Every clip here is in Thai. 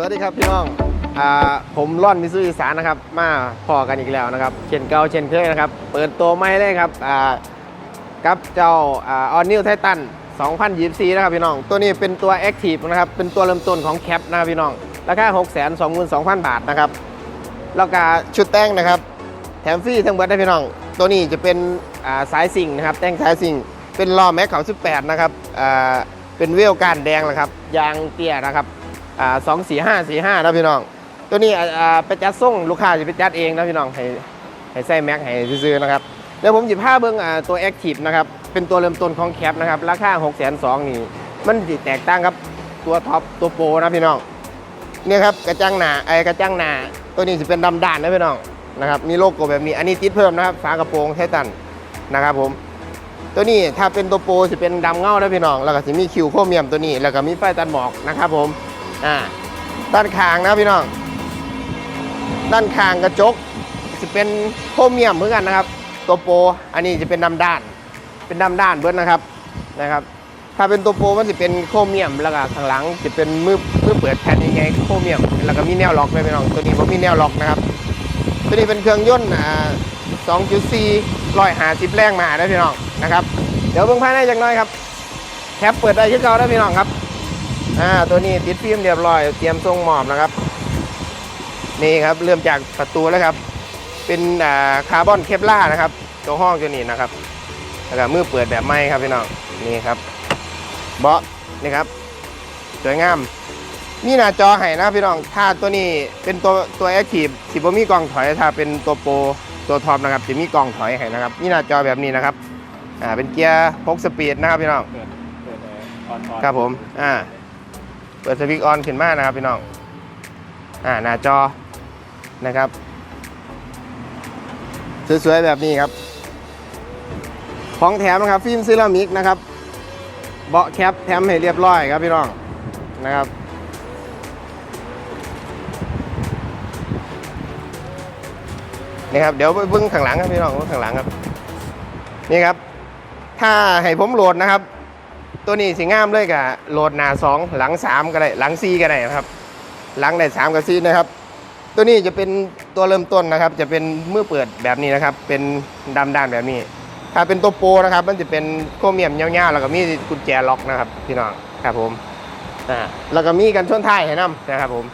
สวัสดีครับพี่น้องอ่าผมร่อนมิซูอีสานนะครับ มาพอกันอีกแล้วนะครับ เช่นเก่าเช่นเคยนะครับ เปิดตัวไม่เลยครับอ่ากับเจ้าออนนิวไททัน2024 นะครับพี่น้อง ตัวนี้เป็นตัว Active นะครับ เป็นตัวเริ่มต้นของแคปนะครับพี่น้อง ราคา 622,000 บาทนะครับ แล้วก็ชุดแต่งนะครับ แถมฟรีทั้งหมดได้พี่น้อง ตัวนี้จะเป็นาสายสิงนะครับ แต่งสายสิงเป็นล้อแม็กเขา18 นะครับเป็นเวลการแดงนะครับ ยางเตี้ยนะครับ อ่าสองสี่ห้าสี่ห้านะพี่น้อง ตัวนี้อ่าไปจัดส่งลูกค้าจะไปจัดเองนะพี่น้องให้ให้ใส่แม็กให้ซื้อนะครับเดี๋ยวผมหยิบผ้าเบิ้งอ่าตัว Active นะครับเป็นตัวเริ่มต้นของแคปนะครับราคา6 2 0 0 0นี่มันแตกต่างกับตัวท็อปตัวโปรนะพี่น้องเนี่ยครับกระจังหนาไอ้กระจังหนาตัวนี้จะเป็นดำด้านนะพี่น้องนะครับมีโลโก้แบบนี้อันนี้ติดเพิ่มนะครับฝากระโปรงไททันนะครับผม ตัวนี้ถ้าเป็นตัวโปรจะเป็นดำเงานะพี่น้อง แล้วก็จะมีคิวโครเมียมตัวนี้ แล้วก็มีไฟตัดหมอกนะครับผม อ่าด้านข้างนะพี่น้อง ด้านข้างกระจกจะเป็นโครเมียมเหมือนกันนะครับ ตัวโปรอันนี้จะเป็นดำด้าน เป็นดำด้านเบิร์ดนะครับนะครับ ถ้าเป็นตัวโปรมันจะเป็นโครเมียมแล้วก็ข้างหลังจะเป็นมือมือเปิดแผ่นยังไงโครเมียม แล้วก็มีแนวล็อกด้วยพี่น้องตัวนี้ผมมีแนวล็อกนะครับตัวนี้เป็นเครื่องยนต์อ่า2.4ร้อยหาสิบแรงมาได้พี่น้องนะครับ เดี๋ยวเบิ่งภายในจักน่อยครับแคปเปิดได้ขึ้นเก่าได้พี่น้องครับ อ่าตัวนี้ติดฟิล์มเรียบร้อย เตรียมส่งมอบนะครับ นี่ครับเริ่มจากประตูแล้วครับ เป็นอ่าคาร์บอนเคปล่านะครับ ตัวห้องตัวนี้นะครับแล้วก็มือเปิดแบบไม้ครับพี่น้องนี่ครับเบาะนี่ครับสวยงามมีหน้าจอให้นะพี่น้องถ้าตัวนี้เป็นตัวตัวแอคทีฟสิบมีกล้องถอยถ้าเป็นตัวโปรตัวท็อปนะครับจะมีกล้องถอยให้นะครับมีหน้าจอแบบนี้นะครับอ่าเป็นเกียร์6สปีดนะครับพี่น้องเปิดเปิดออนออนครับผมอ่าเปิดสวิตช์ออนขึ้นมานะครับพี่น้องอ่าหน้าจอนะครับสวยๆแบบนี้ครับ ของแถมนะครับฟิล์มซิรามิกนะครับเบาะแคปแถมให้เรียบร้อยครับพี่น้องนะครับนี่ครับเดี๋ยวไปเบิ้งข้างหลังครับพี่น้องเบิ่งข้างหลังครับ นี่ครับ ถ้าให้ผมโหลดนะครับ ตัวนี้สิงามเลยกับโหลดหน้าสองหลังสามก็ได้หลังซีก็ได้นะครับ หลังได้สามกับซีนะครับ ตัวนี้จะเป็นตัวเริ่มต้นนะครับ จะเป็นเมื่อเปิดแบบนี้นะครับ เป็นดำด้านแบบนี้ ถ้าเป็นตัวโปรนะครับ มันจะเป็นโครเมียมยาวๆแล้วก็มีกุญแจล็อกนะครับพี่น้องครับผมอ่าแล้วก็มีกันชนท้ายให้นํนะครับ ผม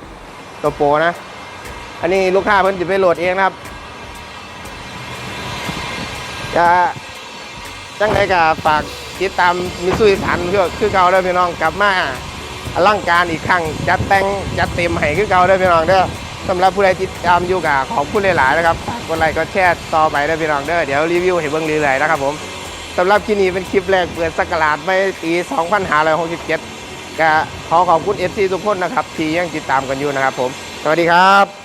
ตัวโปรนะ อันนี้ลูกค้าเพิ่นจะไปโหลดเองนะครับจะจังไดก็ฝาก ติดตามมิซุยสันเพื่อคือเก่าเด้พี่น้องกลับมาอลังการอีกครั้งจัดแต่งจัดเต็มให้คือเก่าเด้พี่น้องเด้อสำหรับผู้ใดติดตามอยู่กับขอบคุณหลายๆนะครับฝากดไลค์กดแชร์ต่อไปเด้พี่น้องเด้อเดี๋ยวรีวิวให้เบิ่งเรื่อยๆนะครับผมสำหรับคลิปนี้เป็นคลิปแรกเปิดสักราชไม่ปี 2567ก็ขอขอบคุณ FC ทุกคนนะครับที่ยังติดตามกันอยู่นะครับผม สวัสดีครับ